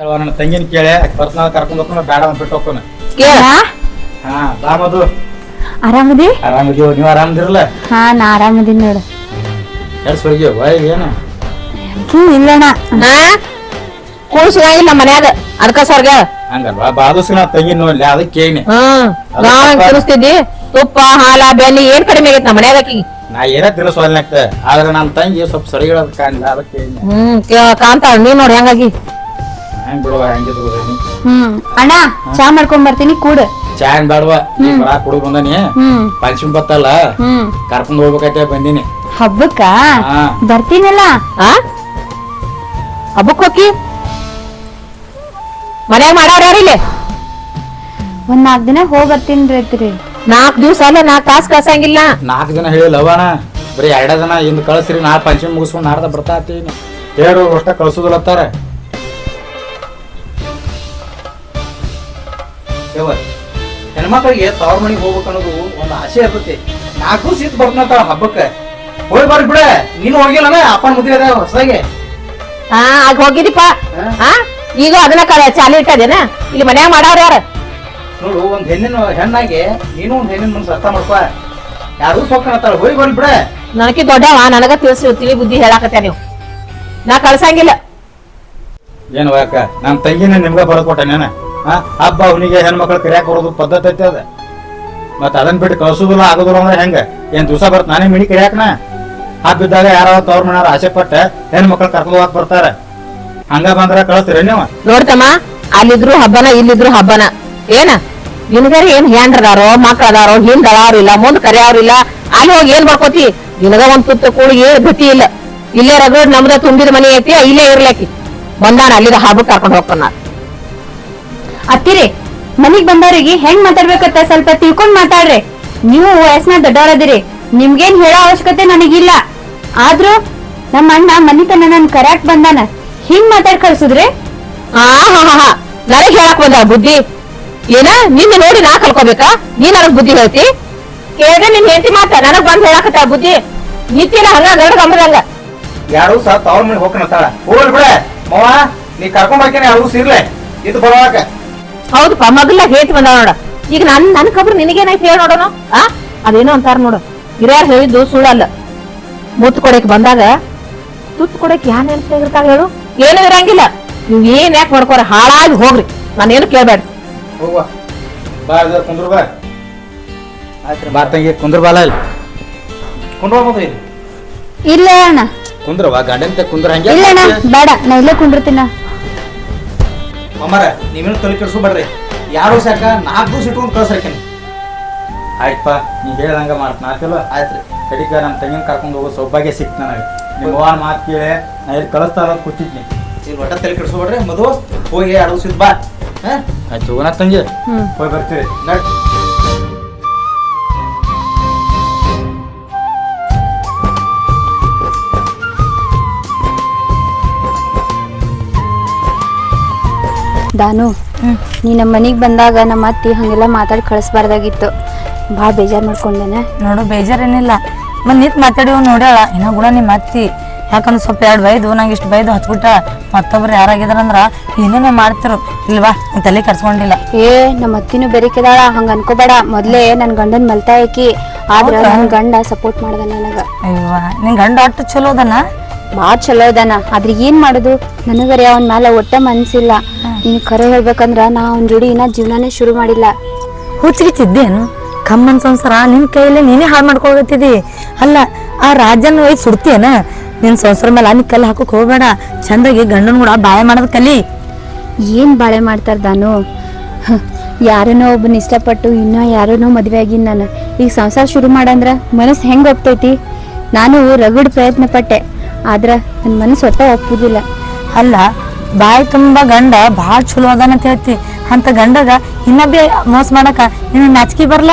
ಚಲೋ ನನ್ನ ತಂಗಿನ ಕೇಳೆ ಪರ್ಸನಲ್ ಕರ್ಕೊಂಡು ಹೋಗ್ಕೊಂಡು ಬೇಡ ಅಂತ ಬಿಟ್ಟು ಹೋಗ್ತಾನೆ. ಹಾ ಹಾ ರಾಮದು ಆರಾಮದಿ? ಆರಾಮಿದೀವ ನೀವು ಆರಾಮದಿರಲ್ಲ? ಹಾ ನಾ ಆರಾಮದೀನಿ ನೋಡು. ಎಡ್ಸ್ ಹೋಗಿ ಬಾಯ್ ಏನು? ಹ್ಞೂ ಇಲ್ಲಣ್ಣ? ಹಾ? ಕೂಡ್ಸಿದಂಗಿಲ್ಲ ನಮ್ಮ ಮನ್ಯಾಗ ಅದಕ್ಕ ಸ್ವರ್ಗ. ಹಂಗಲ್ವಾ? ಬಾದುಸ್ ನಾ ತಂಗಿನ ನೋಡ್ಲಿ ಅದಕ್ಕೆ ಕೇಳಿನಿ. ಹ್ಮ್. ನಾವ್ ತಿನ್ನಿಸ್ತಿದ್ದಿ ತುಪ್ಪ ಹಾಲ ಬೆಣ್ಣೆ ಏನ್ ಕಡಿಮೆ ಆಗೈತಿ ನಮ್ಮ ಮನ್ಯಾಗ ಆಕಿಗೆ? ನಾ ಏನೇ ತಿರ್ಸೋಲ್ನಾಗ್ತ ಆದ್ರೆ ನನ್ನ ತಂಗಿ ಸ್ವಲ್ಪ ಸರಿ ಹೇಳೋದ್ ಕಾಣಿಲ್ಲ ಅದಕ್ಕೆ ಕೇಳಿನಿ. ಹ್ಮ್ ಕಾಂತಾಳ ನೀ ನೋಡಿ ಹೆಂಗಾಗಿ ಹೆಂಗ್ ಬಿಡುವ ಹ್ಮ್. ಅಣ್ಣ ಚಾ ಮಾಡ್ಕೊಂಡ್ ಬರ್ತೀನಿ ಕೂಡು. ಚಾ ಏನ್ ಬೇಡವ ಈಗ ಬರಾ ಕುಡು ಬಂದನಿ. ಹ್ಮ್. ಪಂಚಮಿ ಬತ್ತಲ್ಲ ಹ್ಮ್. ಕರ್ಕೊಂಡ್ ಹೋಗ್ಬೇಕೈತೆ ಬಂದಿನಿ. ಹಬ್ಬಕ್ಕ? ಹಾ. ಬರ್ತೀನಲ್ಲ? ಆ? ಹಬ್ಬಕ್ ಹೋಗಿ? ಮನ್ಯಾಗ ಮಾಡಾರ ಇಲ್ಲೇ? ಒಂದ್ ನಾಲ್ಕ್ ದಿನ ಹೋಗ್ ಬರ್ತೀನಿ ರೈತ್ರಿ. ನಾಲ್ಕ್ ದಿವ್ಸ ಅಲ್ಲ ನಾಲ್ಕ್ ತಾಸ್ ಕಳ್ಸಂಗಿಲ್ಲ. ನಾಲ್ಕು ದಿನ ಹೇಳಿಲ್ಲ ಅವಣ ಬರೀ ಎರಡ ದಿನ ಇಂದು ಕಳ್ಸ್ರಿ ನಾ ಪಂಚಮಿ ಮುಗಿಸ್ಕೊಂಡು ನಾಡ್ದ ಬರ್ತಾ ಇರ್ತೀನಿ. ಹೇಳು ಅಷ್ಟ ಕಳ್ಸುದಿಲ್ಲತ್ತಾರ ಹೆಣ್ಮಕ್ಳಿಗೆ ತವ್ರ ಮನೆಗೆ ಹೋಗ್ಬೇಕು ಅನ್ನೋದು ಒಂದು ಆಸೆ ಇರ್ತೈತಿ. ನಾಲ್ಕು ಸೀಟ್ ಬರ್ತಾಳ ಹಬ್ಬಕ್ಕೆ ಹೋಗಿ ಬರ್ರಿ ಬಿಡ ನೀನು ಹೋಗಿಲ್ಲ ಅಪ್ಪನ ಮದುವೆ ಅದ ಹೊಸದಾಗೆ. ಹಾ ಆಗ ಹೋಗಿದಿಪ್ಪ ಹಾ? ಈಗ ಅದನ್ನ ಕರ ಚಾಲಿ ಇಟ್ಟದೇನ? ಇಲ್ಲಿ ಮನ್ಯಾಗ ಮಾಡವ್ರ ಯಾರ? ನೋಡು ಒಂದ್ ಹೆಣ್ಣಿನ ಹೆಣ್ಣಾಗೆ ನೀನು ಒಂದ್ ಹೆಣ್ಣಿನ ಮನ್ಸು ಅರ್ಥ ಮಾಡ್ಕೊ. ಯಾರು ಸೊಕ್ಕಣತ್ತಾಳ ಹೋಗಿ ಬರ್ರಿ ಬಿಡ. ನನಗೆ ದೊಡ್ಡವ ನನಗ ತಿಳಿಸಿ ತಿಳಿ ಬುದ್ಧಿ ಹೇಳಾಕತ್ಯ ನೀವು. ನಾ ಕಳ್ಸಂಗಿಲ್ಲ. ಏನು ಅಕ್ಕ ನಮ್ಮ ತಂಗಿನ ನಿಮ್ಗೆ ಬರ್ಕೊಟ್ಟೆ ನಾನು? ಹಬ್ಬ ಅವನಿಗೆ ಹೆಣ್ಮಕ್ಳು ಕರಿಯಾಕ ಬರೋದು ಪದ್ಧತಿ ಐತಿ ಅದ. ಮತ್ತ ಅದನ್ನ ಬಿಟ್ಟು ಕಳ್ಸುದಿಲ್ಲ ಆಗುದಿಲ್ಲ ಅಂದ್ರೆ ಹೆಂಗ? ಏನ್ ದಿವಸ ಬರ್ತ, ನಾನೇ ಮಿಣಿ ಕರಿಯಾಕನ? ಹಬ್ಬ ಇದ್ದಾಗ ಯಾರೋ ತವ್ರ ಮನೆಯವ್ರ ಆಸೆ ಪಟ್ಟ ಹೆಣ್ಮಕ್ಳು ಕರ್ಕೊಂಡು ಹೋಗಕ್ ಬರ್ತಾರ. ಹಂಗ ಬಂದ್ರ ಕಳಿಸ್ತೀರ ನೀವು? ನೋಡ್ತಮ್ಮ, ಅಲ್ಲಿದ್ರು ಹಬ್ಬನ, ಇಲ್ಲಿದ್ರು ಹಬ್ಬನ. ಏನ? ನಿನಗಾರ ಏನ್ ಹೆಂಡ್ರದಾರೋ ಮಕ್ಳದಾರೋ ಹಿಂದ್ ಇಲ್ಲ, ಮುಂದ್ ಕರೆಯವ್ರಿಲ್ಲ ಅಲ್ಲಿ ಹೋಗಿ ಏನ್ ಮಾಡ್ಕೋತಿ? ನಿನಗ ಒಂದ್ ತುತ್ತ ಕೂಳಿಗೆ ಗತಿ ಇಲ್ಲ. ಇಲ್ಲೇ ರಗಡ್ ನಮ್ದ ತುಂಬಿದ ಮನೆ ಐತಿ, ಇಲ್ಲೇ ಇರ್ಲಾಕಿ ಬಂದಾನ ಅಲ್ಲಿದ ಹಬ್ಬ ಕರ್ಕೊಂಡು ಹೋಗ್ತಾನ. ಅತ್ತಿರಿ ಮನಿಗ್ ಬಂದವ್ರಿಗೆ ಹೆಂಗ್ ಮಾತಾಡ್ಬೇಕತ್ತ ಸ್ವಲ್ಪ ತಿಳ್ಕೊಂಡ್ ಮಾತಾಡ್ರಿ. ನೀವು ವಯಸ್ಸಿನ ದೊಡ್ಡವರದಿರಿ ನಿಮ್ಗೇನ್ ಹೇಳೋ ಅವಶ್ಯಕತೆ ನನಗಿಲ್ಲ. ಆದ್ರೂ ನಮ್ಮ ಅಣ್ಣ ಮನಿತನ ನನ್ ಕರ್ಯಾಕ್ ಬಂದಾನ. ಹಿಂಗ್ ಮಾತಾಡ್ ಕಳ್ಸುದ್ರಿ? ಆ ಹಾ ಹಾ ಹಾ. ನನಗ್ ಹೇಳಕ್ ಬಂದ ಬುದ್ಧಿ. ಏನ ನಿನ್ನ ನೋಡಿ ನಾ ಕಲ್ಕೋಬೇಕಾ? ನೀ ನನಗ್ ಬುದ್ಧಿ ಹೇಳ್ತಿ? ಕೇಳ್ದೆ ನಿನ್ ಹೆಂಡತಿ ಮಾತ ನನಗ್ ಬಂದ್ ಹೇಳಕತ್ತ ಬುದ್ಧಿ. ನಿತ್ಯನ ಹಂಗ ಗಂಬದಂಗ. ಯಾರು ಸಹ ತವ್ರ ಮನೆ ಹೋಗ್ಕಣತ್ತಾಳ. ಹೋಗ್ಲಿ ಬಿಡ. ಮವ ನೀ ಕರ್ಕೊಂಡ್ ಬರ್ಕೇನೆ ಯಾರು ಸಿರ್ಲೆ ಇದು ಬರೋವಾಗ ಹೌದಪ್ಪ ಮಗಲ್ಲ ಹೇಟ್ ಬಂದ ನೋಡ. ಈಗ ನನ್ ನನ್ ಕಬ್ರು ನಿನಗೇನಾಯ್ತು ಹೇಳಿ ನೋಡೋಣ ಆ? ಅದೇನೋ ಅಂತಾರ ನೋಡು. ಹಿರಿಯರ್ ಹೇಳಿದ್ದು ಸುಳ್ಳಲ್ಲ. ಮುತ್ತು ಕೊಡಕ್ ಬಂದಾಗ ತುತ್ತು ಕೊಡಕ್ ಯಾನ್ ನೆನ್ಪಿರ್ತಾಗ ಹೇಳು? ಏನು ಇರಂಗಿಲ್ಲ. ನೀವ್ ಏನ್ ಯಾಕೆ ಮಾಡ್ಕೋರ ಹಾಳಾಗಿ ಹೋಗ್ರಿ. ನಾನೇನು ಕೇಳ್ಬೇಡ. ಹೋಗುವ. ಬಾ ತಂಗಿ ಕುಂದ್ರ ಬಾಲ ಇಲ್ಲಿ ಕುಂದ್ರ ಇಲ್ಲಿ ಇಲ್ಲ ಅಣ್ಣ. ಕುಂದ್ರವಾ ಗಂಡಂತೆ ಕುಂದ್ರ ಹಂಗೆ ಇಲ್ಲ ಅಣ್ಣ ಬೇಡ ನಾ ಇಲ್ಲೇ ಕುಂಡಿರ್ತೀನ ಅಮ್ಮರ ನೀವೇನು ತಲೆ ಕೆಡಿಸ್ಕೊಬೇಡ್ರಿ. ಯಾರು ಸಾಕ? ನಾಲ್ಕು ದಿವಸ ಇಟ್ಕೊಂಡು ಕಳ್ಸಾಕಿನಿ ಆಯ್ತಪ್ಪ ನೀ ಹೇಳ್ದಂಗೆ ಮಾಡ್ತ ನಾಲ್ಕಲ್ಲ? ಆಯ್ತು ರೀ ಕಡಿಕ ನಮ್ಮ ತಂಗಿನ ಕರ್ಕೊಂಡು ಹೋಗೋ ಸೌಭಾಗ್ಯ ಸಿಕ್ತು ನನಗೆ. ನಿಮ್ಮ ಅವ್ವನ ಮಾತು ಕೇಳಿ ನಾ ಇಲ್ಲಿ ಕಳಿಸ್ತಾ ಇರೋದು ಕೂತಿದ್ನಿ. ಇಲ್ಲಿ ಒಟ್ಟ ತಲೆ ಕೆಡಿಸ್ಕೊಬೇಡ್ರಿ ಮದು ಹೋಗಿ ಎರಡು ದಿವಸ ಬಾ. ಹಾಂ? ಆಯ್ತು ಹೋಗೋಣ ತಂಗಿ. ಹೋಗಿ ಬರ್ತೀವಿ ನಡ್. ದಾನು. ನೀ ನಮ್ಮ ಮನೆಗೆ ಬಂದಾಗ ನಮ್ಮ ಅತ್ತಿ ಹಂಗೆಲ್ಲ ಮಾತಾಡಿ ಕಳಿಸ್ಬಾರ್ದಾಗಿತ್ತು. ಭಾಳ ಬೇಜಾರ್ ಮಾಡ್ಕೊಂಡೇನೆ ನೋಡು ಬೇಜಾರೇನಿಲ್ಲ. ಮತ್ ನಿಂತು ಮಾತಾಡಿ ನೋಡ್ಯಾಳ. ಇನ್ನ ಗುಣ ನಿಮ್ಮ ಅತ್ತಿ. ಯಾಕಂದ್ರೆ ಸ್ವಲ್ಪ ಎರಡು ಬೈದು ನಂಗೆ ಇಷ್ಟು ಬೈದು ಹಚ್ಬಿಟ್ಟ ಮತ್ತೊಬ್ರು ಯಾರಾಗಿದಾರಂದ್ರ ಏನೇನೋ ಮಾಡ್ತಿರು. ಇಲ್ವಾ? ತಲೆ ಕರ್ಸ್ಕೊಂಡಿಲ್ಲ ಏ ನಮ್ಮ ಅತ್ತಿನೂ ಬೆರಿಕೆದಾಳ. ಹಂಗ ಅನ್ಕೋಬೇಡ. ಮೊದ್ಲೇ ನನ್ನ ಗಂಡನ ಮಲ್ತಾ ಹಾಕಿ. ಆದ್ರೆ ನನ್ನ ನನ್ ಗಂಡ ಸಪೋರ್ಟ್ ಮಾಡ್ದ ನನಗ. ಅಯ್ಯೋ ನಿನ್ ಗಂಡ ಅಷ್ಟು ಚಲೋ ಅದನ? ಭಾಳ ಚಲೋ ಇದಾನ ಆದ್ರೆ ಏನ್ ಮಾಡುದು? ನನಗರೆ ಅವನ ಮ್ಯಾಲ ಒಟ್ಟ ಮನ್ಸಿಲ್ಲ. ನೀನ್ ಕರೆ ಹೇಳ್ಬೇಕಂದ್ರ ನಾ ಅವ್ನ ಜೋಡಿ ಇನ್ನ ಜೀವನಾನೇ ಶುರು ಮಾಡಿಲ್ಲ. ಹುಚ್ಚಿಗಿಚ್ಚಿದ್ದೇನು ಕಮ್ಮನ್ ಸಂಸಾರ ನಿನ್ ಕೈಯಲ್ಲಿ ನೀನೇ ಹಾಳು ಮಾಡ್ಕೋಗತ್ತಿದಿ ಅಲ್ಲ ಆ ರಾಜನ ಒಯ್ದು ಸುಡ್ತೀಯನ? ನಿನ್ ಸಂಸಾರ ಮೇಲೆ ನೀ ಕಲ್ಲು ಹಾಕೋಕ್ ಹೋಗ್ಬೇಡ. ಚಂದಾಗಿ ಗಂಡನ ಕೂಡ ಬಾಳೆ ಮಾಡೋದ್ ಕಲಿ. ಏನ್ ಬಾಳೆ ಮಾಡ್ತಾರ ನಾನು ಯಾರನ್ನೋ ಯಾರನೋ ಒಬ್ಬನ ಇಷ್ಟಪಟ್ಟು ಇನ್ನೂ ಯಾರನ್ನೋ ಮದುವೆ ಆಗಿನ್ ನಾನು. ಈಗ ಸಂಸಾರ ಶುರು ಮಾಡಂದ್ರ ಮನಸ್ಸು ಹೆಂಗ್ ಒಪ್ತೈತಿ? ನಾನು ರಗಡ್ ಪ್ರಯತ್ನ ಪಟ್ಟೆ ಆದ್ರ ನನ್ನ ಮನಸ್ಸು ಒಟ್ಟ ಒಪ್ಪುದಿಲ್ಲ. ಅಲ್ಲ ಬಾಯಿ ತುಂಬಾ ಗಂಡ ಭಾಳ ಚಲೋ ಅದಾನ ಅಂತ ಹೇಳ್ತಿ. ಅಂತ ಗಂಡಗ ಇನ್ನ ಬಿ ಮೋಸ ಮಾಡಕ ನಿನ್ನ ನಾಚಿಕೆ ಬರಲ್ಲ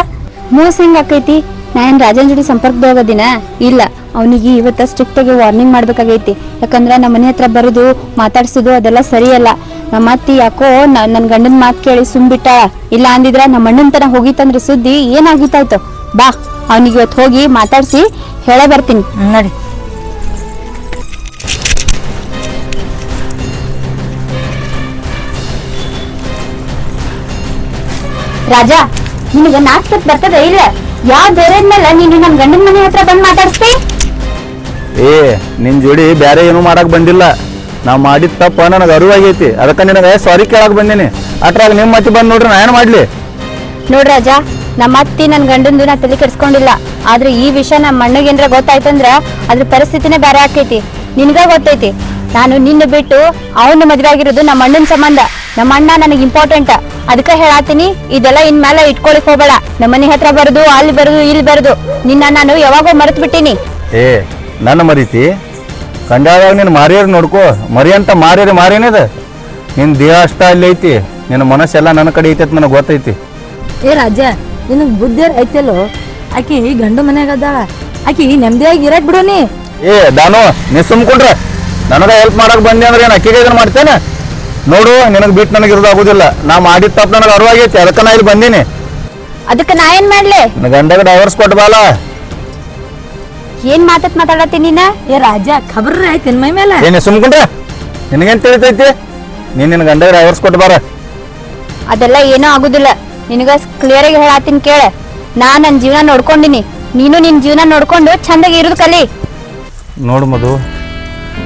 ಮೋಸ ಹೆಂಗ್ ಆಕೈತಿ? ನಾ ಏನ್ ರಾಜನ್ ಜೋಡಿ ಸಂಪರ್ಕದೋಗದಿನ ಇಲ್ಲ ಅವನಿಗೆ ಇವತ್ತ ಸ್ಟ್ರಿಕ್ಟ್ ಆಗಿ ವಾರ್ನಿಂಗ್ ಮಾಡ್ಬೇಕಾಗೈತಿ. ಯಾಕಂದ್ರ ನಮ್ಮ ಮನೆ ಹತ್ರ ಬರೋದು ಮಾತಾಡ್ಸೋದು ಅದೆಲ್ಲ ಸರಿಯಲ್ಲ. ನಮ್ಮ ಅತ್ತಿ ಯಾಕೋ ನನ್ನ ನನ್ ಗಂಡನ್ ಮಾತ್ ಕೇಳಿ ಸುಮ್ಬಿಟ್ಟ. ಇಲ್ಲ ಅಂದಿದ್ರ ನಮ್ಮ ಅಣ್ಣನ್ ತನ ಹೋಗಿತ್ತಂದ್ರೆ ಸುದ್ದಿ ಏನಾಗಿತ್ತಾಯ್ತು ಬಾ ಅವನಿಗೆ ಇವತ್ತು ಹೋಗಿ ಮಾತಾಡ್ಸಿ ಹೇಳ ಬರ್ತೀನಿ. ನಡಿ. ರಾಜ ನಿನಗ ನಾಚ್ಕತ್ ಬರ್ತದ ಇಲ್ಲ ಯಾವ ಬೇರೆ ಮೇಲೆ ನೀನು ನಮ್ಮ ಗಂಡನ ಮನೆ ಹತ್ರ ಬಂದು ಮಾತಾಡ್ಸ್ತಿ? ಏ ನಿನ್ ಜೋಡಿ ಬ್ಯಾರೆ ಏನು ಮಾಡಕ್ ಬಂದಿಲ್ಲ. ನಾ ಮಾಡಿದ ತಪ್ಪ ನನಗೆ ಅರಿವಾಗೈತಿ ಅದಕ್ಕೆ ನಿನಗೆ ಸಾರಿ ಕೇಳಕ್ ಬಂದೀನಿ. ಅಟ್ರಾಗ ನಿಮ್ಮ ಮತ್ತೆ ಬಂದ್ ನೋಡ್ರಿ ನಾ ಏನು ಮಾಡ್ಲಿ? ನೋಡ್ ರಾಜಾ ನಮ್ಮ ಅತ್ತಿ ನನ್ ಗಂಡಂದು ನಾ ತಲೆ ಕೆಡ್ಸ್ಕೊಂಡಿಲ್ಲ. ಆದ್ರೆ ಈ ವಿಷಯ ನಮ್ಮ ಅಣ್ಣಗೇನ್ರ ಗೊತ್ತಾಯ್ತಂದ್ರ ಅದ್ರ ಪರಿಸ್ಥಿತಿನೇ ಬೇರೆ ಆಕೈತಿ ನಿನ್ಗ ಗೊತ್ತೈತಿ. ನಾನು ನಿನ್ನ ಬಿಟ್ಟು ಅವನ ಮದ್ವೆ ಆಗಿರೋದು ನಮ್ಮ ಅಣ್ಣನ ಸಂಬಂಧ. ನಮ್ಮ ಅಣ್ಣ ನನಗೆ ಇಂಪಾರ್ಟೆಂಟ್ ಅದಕ್ಕೆ ಹೇಳಾತೀನಿ ಇದೆಲ್ಲ ಇನ್ ಮೇಲೆ ಇಟ್ಕೊಳಿಕ್ ಹೋಗ್ಬೇಡ. ನಮ್ಮ ಮನೆ ಹತ್ರ ಬರದು ಅಲ್ಲಿ ಬರದು ಇಲ್ಲಿ ಬರದು. ನಿನ್ನ ನಾನು ಯಾವಾಗೋ ಮರೆತು ಬಿಟ್ಟಿನಿ. ಏ ನನ್ನ ಮರೀತಿ? ಕಂಡಾಗ ನೀನು ಮಾರಿಯರ್ ನೋಡ್ಕೋ. ಮರಿ ಅಂತ ಮಾರಿಯರ್ ಮಾರೇನದ ನಿನ್ ದೇಹ ಅಷ್ಟ ಅಲ್ಲಿ ಐತಿ. ನಿನ್ನ ಮನಸ್ಸೆಲ್ಲ ನನ್ನ ಕಡೆ ಐತಿ ಅಂತ ನನಗೆ ಗೊತ್ತೈತಿ. ಏ ರಾಜ ನಿನಗ್ ಬುದ್ಧಿ ಐತಲ್ಲೋ? ಆಕಿ ಗಂಡು ಮನ್ಯಾಗ ಅದಾಳ. ಆಕಿ ನೆಮ್ಮದಿಯಾಗಿ ಇರಕ್ ಬಿಡೋನಿ ನೀ. ಏ ದಾನು ನೀ ಸುಮ್ಕೊಂಡ್ರೆ ನನಗ ಹೆಲ್ಪ್ ಮಾಡಕ್ ಬಂದೆ ಅಂದ್ರೆ ಏನು ಅಕ್ಕಿಗೆ ಇದನ್ನ ಮಾಡ್ತೇನೆ? ನೋಡು ನಿನಗೆ ಬಿಟ್ಟು ನನಗೆ ಇರೋದಾಗುದಿಲ್ಲ ನಾ ಮಾಡಿದ ತಪ್ಪು ನನಗೆ ಅರಿವಾಗೈತಿ ಅದಕ್ಕೆ ನಾ ಇಲ್ಲಿ ಬಂದೀನಿ. ಅದಕ್ಕೆ ನಾ ಏನ್ ಮಾಡ್ಲಿ? ನನ್ನ ಗಂಡಗೆ ಡೈವರ್ಸ್ ಕೊಟ್ಬಾಲ ಬಾಲ. ಏನ್ ಮಾತತ್ ಮಾತಾಡತ್ತಿ ನೀನ? ಏ ರಾಜ ಖಬರ್ ಆಯ್ತು ಮೈ ಮೇಲೆ ಏನೇ ಸುಮ್ಕೊಂಡ್ರೆ ನಿನಗೇನ್ ತಿಳಿತೈತಿ? ನೀನ್ ನಿನ್ನ ಗಂಡಗೆ ಡೈವರ್ಸ್ ಕೊಟ್ಟು ಬಾರ. ಅದೆಲ್ಲ ಏನೂ ಆಗುದಿಲ್ಲ. ನಿನಗ ಕ್ಲಿಯರ್ ಆಗಿ ಹೇಳಾತೀನಿ ಕೇಳ. ನಾ ನನ್ ಜೀವನ ನೋಡ್ಕೊಂಡಿನಿ. ನೀನು ನಿನ್ ಜೀವನ ನೋಡ್ಕೊಂಡು ಚಂದಾಗಿ ಇರೋದು ಕಲಿ. ನೋಡು ಮಧು,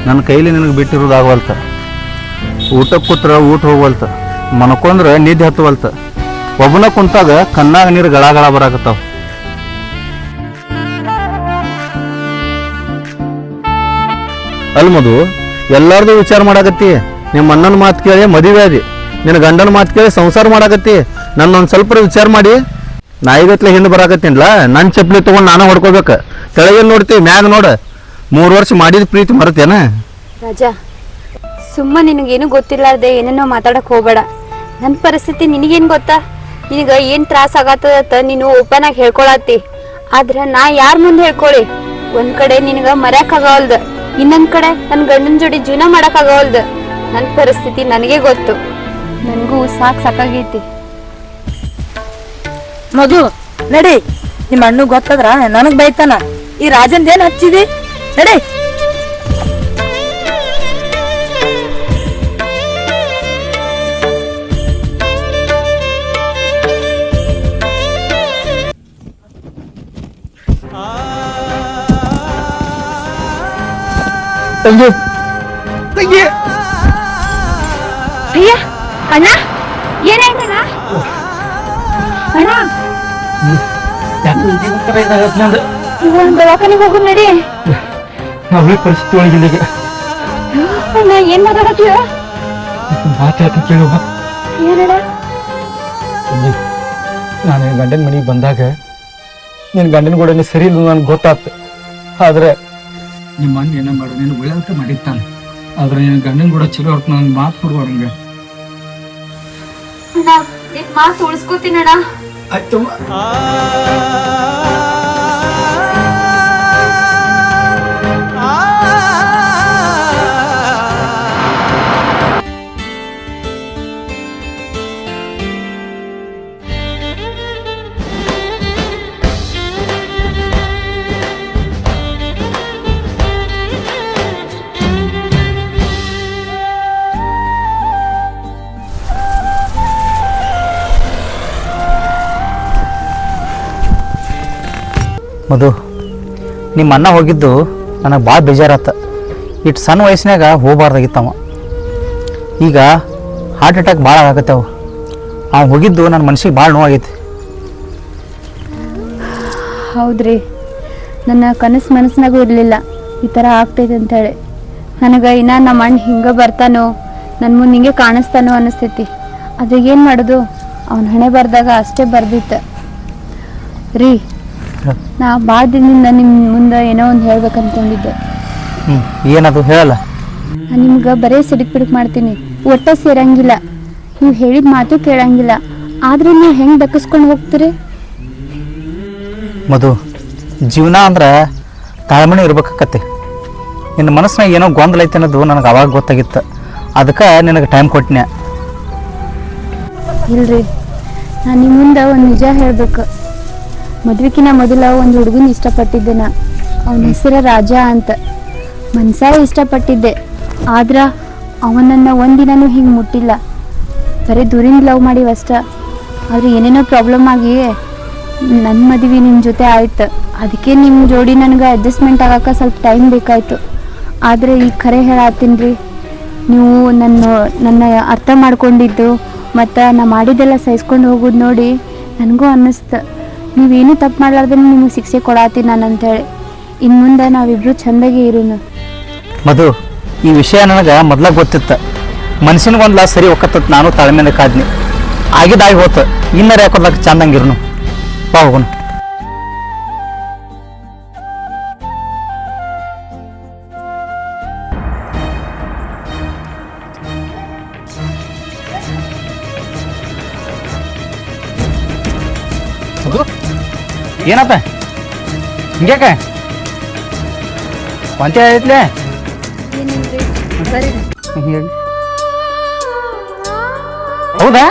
ನನ್ನ ಕೈಲಿ ನಿನಗೆ ಬಿಟ್ಟಿರೋದಾಗವಲ್ತ ಊಟಕ್ಕೆ ಕೂತ್ರ ಊಟ ಹೋಗವಲ್ತ ಮನ್ಕೊಂಡ್ರೆ ನಿದ್ದೆ ಹತ್ತುವಲ್ತ. ಒಬ್ಬನ ಕುಂತಾಗ ಕಣ್ಣಾಗ ನೀರು ಗಳ ಗಳ ಬರಾಕತ್ತಾವ. ಅಲ್ ಮದು ಎಲ್ಲಾರ್ದು ವಿಚಾರ ಮಾಡಾಕತ್ತಿ. ನಿಮ್ಮ ಅಣ್ಣನ ಮಾತು ಕೇಳಿ ಮದುವೆ ಆದಿ. ನಿನ್ನ ಗಂಡನ ಮಾತು ಕೇಳಿ ಸಂಸಾರ ಮಾಡಾಕತ್ತಿ. ನನ್ನ ಒಂದು ಸ್ವಲ್ಪ ವಿಚಾರ ಮಾಡಿ. ನಾಯಿಗತ್ಲೆ ಹಿಂದೆ ಬರಾಕತ್ತೀನ್ಲ ನನ್ನ ಚಪ್ಪಲಿ ತಗೊಂಡು ನಾನು ಹೊಡ್ಕೋಬೇಕು. ಕೆಳಗೆ ನೋಡ್ತಿ, ಮ್ಯಾಗ ನೋಡ. ಮೂರು ವರ್ಷ ಮಾಡಿದ ಪ್ರೀತಿ ಮರತೇನ? ರಾಜಾ ಸುಮ್ಮ ನಿನಗೇನು ಗೊತ್ತಿಲ್ಲಾರ್ದೆ ಏನೇನೋ ಮಾತಾಡಕ್ ಹೋಗ್ಬೇಡ. ನನ್ನ ಪರಿಸ್ಥಿತಿ ನಿನಗೇನು ಗೊತ್ತಾ? ನಿನಗ ಏನು ತ್ರಾಸ ಆಗತ್ತದ ನೀನು ಓಪನ್ ಆಗಿ ಹೇಳ್ಕೊಳತ್ತಿ. ಆದ್ರೆ ನಾ ಯಾರ ಮುಂದೆ ಹೇಳ್ಕೊಳಿ? ಒಂದ್ ಕಡೆ ನಿನಗ ಮರ್ಯಾಕ್ ಆಗವಲ್ದ. ಇನ್ನೊಂದ್ ಕಡೆ ನನ್ನ ಗಂಡನ ಜೋಡಿ ಜೀವನ ಮಾಡಕ್ ಆಗವಲ್ದ. ನನ್ ಪರಿಸ್ಥಿತಿ ನನಗೆ ಗೊತ್ತು. ನನಗೂ ಸಾಕ್ ಸಾಕಾಗೈತಿ. ಮಧು ನಡಿ. ನಿಮ್ಮ ಅಣ್ಣ ಗೊತ್ತದ್ರ? ನನಗ್ ಬೈತಾನ. ಈ ರಾಜನ್ ಏನ್ ಹಚ್ಚಿದಿ ನಡಿ ತಂಗಿ ತಂಗಿ ಅಯ್ಯ ಅಣ್ಣ ಏನಾಯ್ತಣ್ಣ ಅಣ್ಣ ಇವಾಗ ದವಾಖಾನಿಗೆ ಹೋಗು ನಡಿ ನಾವೇ ಪರಿಸ್ಥಿತಿ ಒಳಗಿಲ್ಲ ಈಗ ಅಣ್ಣ ಏನ್ ಮಾತಾಡತ್ತೀಯ ಮಾತಾಡ್ತ ಕೇಳುವ ನಾನು ನಿನ್ನ ಗಂಡನ ಮನೆಗೆ ಬಂದಾಗ ನಿನ್ನ ಗಂಡನ ಕೂಡ ಸರಿ ಇಲ್ಲ ನನಗೆ ಗೊತ್ತಾಗ್ತು. ಆದ್ರೆ ನಿಮ್ಮ ಅಣ್ಣ ಏನೋ ಮಾಡೋದು ನೀನು ಒಳ್ಳೆಯದಕ್ಕೆ ಮಾಡಿರ್ತಾನೆ ಆದ್ರೆ ನಿನ್ನ ಗಂಡನ ಕೂಡ ಚಲೋ ಹೊರತು ನನಗೆ ಮಾತು ಕೊಡುವ ನಂಗೆ ಮಾತು ಉಳಿಸ್ಕೋತೀನಣ್ಣ. ಆಯ್ತು ಮಧು, ನಿಮ್ಮ ಅಣ್ಣ ಹೋಗಿದ್ದು ನನಗೆ ಭಾಳ ಬೇಜಾರತ್ತ ಇಟ್ಟು ಸಣ್ಣ ವಯಸ್ಸಿನಾಗ ಹೋಗಬಾರ್ದಾಗಿತ್ತವ. ಈಗ ಹಾರ್ಟ್ ಅಟ್ಯಾಕ್ ಭಾಳ ಆಗತ್ತೆ ಅವು ಅವ್ನು ಹೋಗಿದ್ದು ನನ್ನ ಮನ್ಸಿಗೆ ಭಾಳ ನೋವಾಗೈತಿ. ಹೌದ್ರಿ, ನನ್ನ ಕನಸು ಮನಸ್ಸಿನಾಗೂ ಇರಲಿಲ್ಲ. ಈ ಥರ ಆಗ್ತೈತೆ ಅಂತೇಳಿ ನನಗೆ ಇನ್ನ ನಮ್ಮ ಅಣ್ಣ ಹಿಂಗೆ ಬರ್ತಾನೋ ನನ್ನ ಮುಂದೆ ಹಿಂಗೆ ಕಾಣಿಸ್ತಾನೋ ಅನ್ನಿಸ್ತೈತಿ ಅದು ಏನು ಮಾಡೋದು? ಅವನ ಹಣೆ ಬರ್ದಾಗ ಅಷ್ಟೇ ಬರ್ದಿತ್ತು. ರೀ ನಾ ಭಾಳ ದಿನದಿಂದ ನಿಮ್ಮ ಮುಂದೆ ಏನೋ ಒಂದು ಹೇಳ್ಬೇಕು ಅಂದ್ಕೊಂಡಿದ್ದೆ ಹ್ಞೂ ಏನದು ಹೇಳಲ್ಲ? ನಾನು ನಿಮ್ಗೆ ಬರೀ ಸಿಡಿಕ್ ಪಿಡಿಕ್ ಮಾಡ್ತೀನಿ. ಒಟ್ಟ ಸೇರಂಗಿಲ್ಲ. ನೀವು ಹೇಳಿದ ಮಾತು ಕೇಳಂಗಿಲ್ಲ. ಆದ್ರೆ ನೀವು ಹೆಂಗೆ ದಕ್ಕಿಸ್ಕೊಂಡು ಹೋಗ್ತೀರಿ? ಮಧು ಜೀವನ ಅಂದ್ರೆ ತಾಳ್ಮಣೆ ಇರ್ಬೇಕಾಕತ್ತೆ. ನಿನ್ನ ಮನಸ್ಸಿನಾಗ ಏನೋ ಗೊಂದಲ ಐತೆ ಅನ್ನೋದು ನನಗೆ ಅವಾಗ ಗೊತ್ತಾಗಿತ್ತು. ಅದಕ್ಕೆ ನಿನಗೆ ಟೈಮ್ ಕೊಟ್ಟಿನ ಇಲ್ರಿ. ನಾನು ನಿಮ್ಮ ಮುಂದೆ ಒಂದು ನಿಜ ಹೇಳ್ಬೇಕು. ಮದ್ವಿಕಿನ ಮೊದಲ ಒಂದು ಹುಡುಗನ ಇಷ್ಟಪಟ್ಟಿದ್ದೆ ನಾ. ಅವನ ಹೆಸರ ರಾಜ ಅಂತ. ಮನ್ಸಾರೆ ಇಷ್ಟಪಟ್ಟಿದ್ದೆ. ಆದ್ರ ಅವನನ್ನ ಒಂದಿನೂ ಹಿಂಗೆ ಮುಟ್ಟಿಲ್ಲ. ಬರೀ ದೂರಿಂದ ಲವ್ ಮಾಡಿವಷ್ಟ ಆದ್ರೆ ಏನೇನೋ ಪ್ರಾಬ್ಲಮ್ ಆಗಿ ನನ್ನ ಮದುವೆ ನಿಮ್ಮ ಜೊತೆ ಆಯ್ತು. ಅದಕ್ಕೆ ನಿಮ್ಮ ಜೋಡಿ ನನಗೆ ಅಡ್ಜಸ್ಟ್ಮೆಂಟ್ ಆಗಕ್ಕೆ ಸ್ವಲ್ಪ ಟೈಮ್ ಬೇಕಾಯ್ತು. ಆದರೆ ಈಗ ಖರೆ ಹೇಳತ್ತೀನಿ ರೀ ನೀವು ನನ್ನ ನನ್ನ ಅರ್ಥ ಮಾಡ್ಕೊಂಡಿದ್ದು ಮತ್ತು ನಾ ಮಾಡಿದ್ದೆಲ್ಲ ಸಹಿಸ್ಕೊಂಡು ಹೋಗೋದು ನೋಡಿ ನನಗೂ ಅನ್ನಿಸ್ತು. ನೀವೇನು ತಪ್ಪು ಮಾಡ್ಲಾರ್ದೆ ನಿಮಗೆ ಶಿಕ್ಷೆ ಕೊಡಾತೀನಿ ನಾನು ಅಂತೇಳಿ ಇನ್ನು ಮುಂದೆ ನಾವಿಬ್ರು ಚಂದಾಗಿ ಇರೋನು. ಮಧು, ಈ ವಿಷಯ ನನಗೆ ಮೊದ್ಲ ಗೊತ್ತಿತ್ತು. ಮನುಷ್ಯನಿಗೊಂದ್ಲ ಸರಿ ಒಕ್ಕತ್ತ ನಾನು ತಾಳ್ಮೆಯಿಂದ ಕಾದ್ನಿ. ಆಗಿದ್ದಾಗಿ ಹೋತು, ಇನ್ನರ ಯಾಕೊದ್ಲಕ್ಕ ಚಂದಂಗಿರ್ನು ಬಾ ಹೋಗೋಣ ಏನಪ್ಪ? ಹಿಂಗ್ಯಾಕ? ಪಂಚಾಯ ಐತ್ಲೆ? ಹೌದಾ?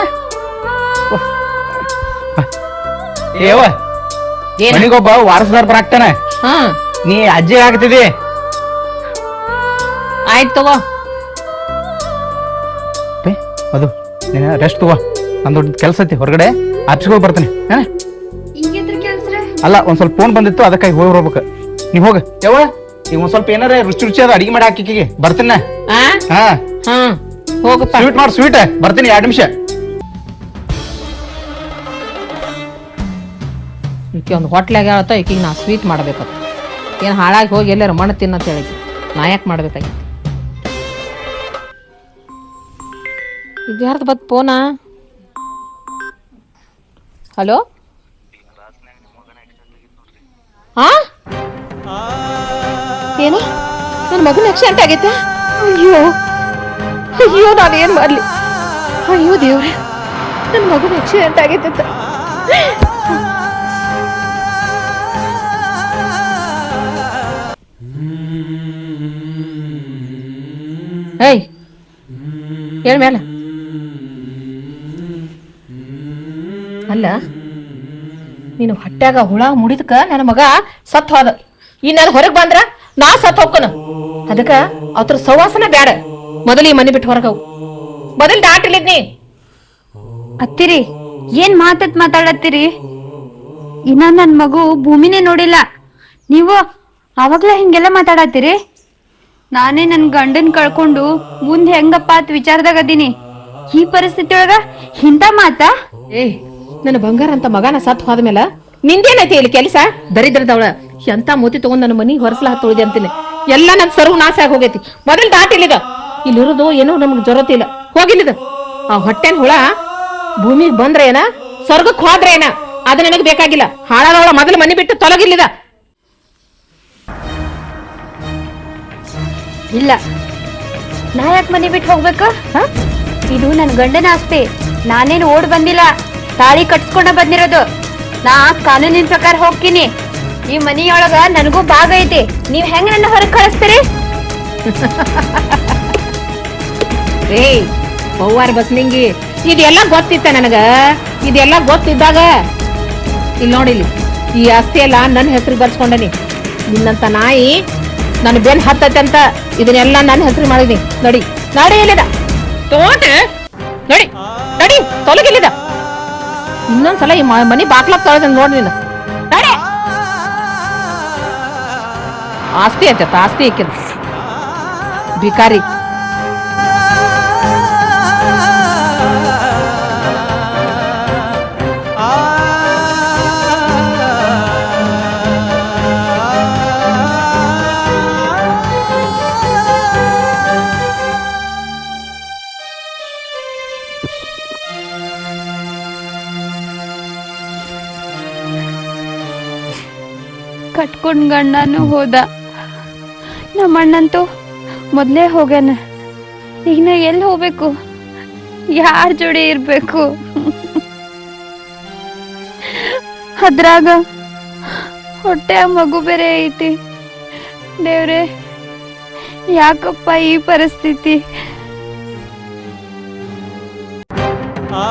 ಏವ ಮನಿಗೊಬ್ಬ ವಾರಸದಾರ್ ಬರಾಕ್ತಾನ ಹಾ. ನೀ ಅಜ್ಜಿ ಆಗ್ತಿದಿ. ಆಯ್ತು ತಗೋ. ಅದು ರೆಸ್ಟ್ ತಗೋ. ನಂದು ಕೆಲಸ ಐತಿ ಹೊರಗಡೆ. ಆಫೀಸ್ಗೆ ಹೋಗಿ ಬರ್ತೀನಿ. ಹಾ? ಅಲ್ಲ ಒಂದ್ ಸ್ವಲ್ಪ ಫೋನ್ ಬಂದಿತ್ತು ಅದಕ್ಕಾಗಿ ಹೋಗಿ ಬರ್ಬೇಕು. ನೀವ್ ಹೋಗ. ಯಾವ ಈಗ ಒಂದ್ ಸ್ವಲ್ಪ ಏನಾರ ರುಚಿ ರುಚಿ ಅದ ಅಡಿಗೆ ಮಾಡಿ ಹಾಕಿಕಿಗೆ ಬರ್ತೀನಿ. ಆ? ಹಾ. ಹಾ ಹೋಗಪ್ಪ. ಸ್ವೀಟ್ ಮಾಡಿ ಸ್ವೀಟ್ ಬರ್ತೀನಿ ಎರಡು ನಿಮಿಷ. ಈಕೆ ಒಂದು ಹೋಟ್ಲಾಗ ಹೇಳತ್ತ ಈಕಿಗೆ ನಾ ಸ್ವೀಟ್ ಮಾಡ್ಬೇಕು ಏನು ಹಾಳಾಗಿ ಹೋಗಿ ಎಲ್ಲಾರ ಮಣ್ಣು ತಿನ್ನಂತ ಹೇಳಿದ್ವಿ ನಾ ಯಾಕೆ ಮಾಡ್ಬೇಕಾಗಿ ಇದು ಯಾರ್ದು ಬತ್ ಫೋನಾ ಹಲೋ ಹಾ ಏನು? ನನ್ನ ಮಗನ ಆಕ್ಸಿಡೆಂಟ್ ಆಗೈತೆ ಅಯ್ಯೋ. ಅಯ್ಯೋ ನಾನು ಏನು ಮಾಡಲಿ? ಅಯ್ಯೋ ದೇವ್ರೆ. ನನ್ನ ಮಗನ ಆಕ್ಸಿಡೆಂಟ್ ಆಗೈತೆ. ಏಯ್. ಹೇಳ್ ಮೇಲೆ ಅಲ್ಲ ನೀನು ಹೊಟ್ಯಾಗ ಹುಳ ಮುಡಿದಕ ನನ್ನ ಮಗ ಸತ್ ಹೋದ. ಈ ನಾನು ಹೊರಗೆ ಬಂದ್ರ ನಾ ಸತ್ ಹೋಗ್ಕನ ಅದಕ್ಕ ಅವ್ರ ಸವಾಸನ ಬ್ಯಾಡ. ಮೊದಲು ಈ ಮನೆ ಬಿಟ್ಟು ಹೊರಗೆ ಹೋಗು. ಮೊದಲು ದಾಟಿಲಿದ್ನಿ ಅತ್ತಿರಿ ಏನ್ ಮಾತತ್ ಮಾತಾಡತ್ತೀರಿ? ಇನ್ನ ನನ್ ಮಗು ಭೂಮಿನೇ ನೋಡಿಲ್ಲ. ನೀವು ಅವಾಗ್ಲೇ ಹಿಂಗೆಲ್ಲ ಮಾತಾಡತ್ತೀರಿ? ನಾನೇ ನನ್ ಗಂಡನ್ ಕಳ್ಕೊಂಡು ಮುಂದೆ ಹೆಂಗಪ್ಪ ಅಂತ ವಿಚಾರದಾಗ ಅದೀನಿ. ಈ ಪರಿಸ್ಥಿತಿ ಒಳಗ ಇಂಥ ಮಾತಾ? ಏಯ್ ನನ್ನ ಬಂಗಾರ ಅಂತ ಮಗನ ಸತ್ ಹೋದ್ಮೇಲೆ ನಿಂದೇನೈತಿ ಇಲ್ಲಿ ಕೆಲಸ? ದರಿದ್ರದವಳ, ಎಂತ ಮೂತಿ ತಗೊಂಡ್ ನನ್ನ ಮನಿ ಹೊರಸಲ ಹತ್ತೊಳಿದೆ ಅಂತೀನಿ. ಎಲ್ಲ ನನ್ ಸರ್ವ ನಾಶ ಆಗಿ ಹೋಗೈತಿ. ಮೊದಲು ದಾಟಿಲಿದ ಇಲ್ಲಿರೋದು ಏನೋ ನಮ್ಗೆ ಜೊರತಿಲ್ಲ ಹೋಗಿಲ್ಲಿದ ಆ ಹೊಟ್ಟೆನ್ ಹುಳ ಭೂಮಿಗೆ ಬಂದ್ರೆ ಏನ? ಸ್ವರ್ಗಕ್ಕೆ ಹೋದ್ರೆ ಏನ? ಅದು ನನಗೆ ಬೇಕಾಗಿಲ್ಲ. ಹಾಳಾದವಳ ಮೊದಲು ಮನಿ ಬಿಟ್ಟು ತೊಲಗಿಲ್ಲಿದ ಇಲ್ಲ. ನಾ ಯಾಕೆ ಮನೆ ಬಿಟ್ಟು ಹೋಗ್ಬೇಕು? ಇದು ನನ್ನ ಗಂಡನ ಆಸ್ತಿ. ನಾನೇನು ಓಡ್ ಬಂದಿಲ್ಲ. ತಾಳಿ ಕಟ್ಸ್ಕೊಂಡ ಬಂದಿರೋದು. ನಾ ಕಾನೂನಿನ ಪ್ರಕಾರ ಹೋಗ್ತೀನಿ. ಈ ಮನಿಯೊಳಗ ನನಗೂ ಭಾಗ ಐತಿ. ನೀವ್ ಹೆಂಗ ನನ್ನ ಹೊರಗೆ ಕಳಿಸ್ತೀರಿ? ಏಯ್ ಬವ್ವಾರ ಬಸ್ನಿಂಗಿ, ಇದೆಲ್ಲ ಗೊತ್ತಿತ್ತ ನನಗ? ಇದೆಲ್ಲ ಗೊತ್ತಿದ್ದಾಗ ಇಲ್ಲಿ ನೋಡಿಲಿ ಈ ಆಸ್ತಿ ಎಲ್ಲ ನನ್ನ ಹೆಸರು ಬರ್ಸ್ಕೊಂಡನಿ. ನಿನ್ನಂತ ನಾಯಿ ನನ್ನ ಬೆನ್ ಹತ್ತತೆ ಅಂತ ಇದನ್ನೆಲ್ಲ ನನ್ನ ಹೆಸರು ಮಾಡಿದೀನಿ. ನೋಡಿ, ನಾಡಿ ಎಲ್ಲಿದ ತೋಟ, ನೋಡಿ, ನಡಿ, ತೊಲಗಿಲ್ಲಿದ. ಇನ್ನೊಂದ್ಸಲ ಈ ಮನಿ ಬಾಕ್ಲಾಕ್ ತೊಳೆದ ನೋಡಿ ನೀನು. ಆಸ್ತಿ ಐತೆ ಆಸ್ತಿ ಇಕ್ಕಿದ ಭಿಕಾರಿ. ಕಟ್ಕೊಂಡ್ ಗಂಡನು ಹೋದ. ನಮ್ಮ ಅಣ್ಣಂತೂ ಮೊದ್ಲೇ ಹೋಗ್ಯಾನ. ಈಗ ನಾ ಎಲ್ಲಿ ಹೋಗ್ಬೇಕು? ಯಾರ ಜೋಡಿ ಇರಬೇಕು? ಅದ್ರಾಗ ಹೊಟ್ಟೆ ಮಗು ಬೇರೆ ಐತಿ. ದೇವ್ರೆ, ಯಾಕಪ್ಪ ಈ ಪರಿಸ್ಥಿತಿ? ಆ